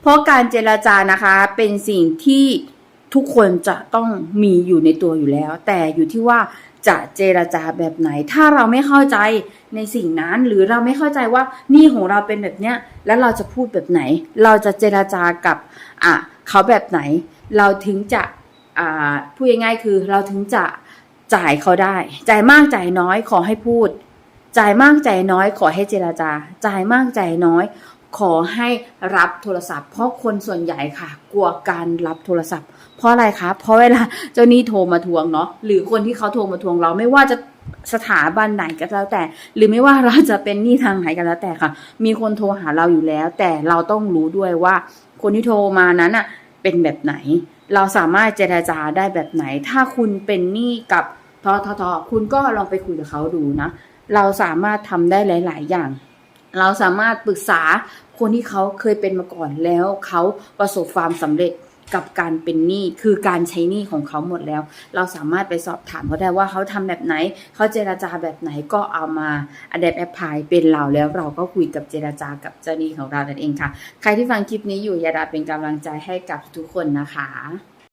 เพราะการเจรจานะคะเป็นสิ่งที่ทุกคนจะต้องมีอยู่ในตัวอยู่แล้ว แต่อยู่ที่ว่าจะเจรจาแบบไหน ถ้าเราไม่เข้าใจในสิ่งนั้น หรือเราไม่เข้าใจว่านี่ของเราเป็นแบบเนี้ย แล้วเราจะพูดแบบไหน เราจะเจรจากับอะเขาแบบไหน เราถึงจะอ่าพูดง่ายๆคือเราถึงจะจ่ายเขาได้ จ่ายมากจ่ายน้อยขอให้พูด จ่ายมากจ่ายน้อยขอให้เจราจา จ่ายมากจ่ายน้อย ขอให้รับโทรศัพท์ เพราะคนส่วนใหญ่ค่ะ กลัวการรับโทรศัพท์ เพราะอะไรคะเพราะเวลาเจ้าหนี้โทรมาทวงเนาะหรือคนที่เขาโทรมาทวงเราไม่ว่าจะสถาบันไหนก็แล้วแต่ หรือไม่ว่าเราจะเป็นหนี้ทางไหนก็แล้วแต่ค่ะ มีคนโทรหาเราอยู่แล้ว แต่เราต้องรู้ด้วยว่า คนที่โทรมานั้นอะเป็นแบบไหน เราสามารถเจราจาได้แบบไหน ถ้าคุณเป็นหนี้กับทททคุณก็ลองไปคุยกับเขาดูนะ เราสามารถทำได้หลาย ๆ อย่าง เราสามารถปรึกษาคนที่เขาเคยเป็นมาก่อนแล้วเขาประสบความสำเร็จกับการเป็นหนี้คือการใช้หนี้ของเขาหมดแล้ว เราสามารถไปสอบถามเขาได้ว่าเขาทำแบบไหน เขาเจราจาแบบไหนก็เอามาอัดแอปแอปพลายเป็นเราแล้วเราก็คุยกับเจราจากับเจ้าหนี้ของเรานั่นเองค่ะ ใครที่ฟังคลิปนี้อยู่อย่าดาเป็นกำลังใจให้กับทุกคนนะคะ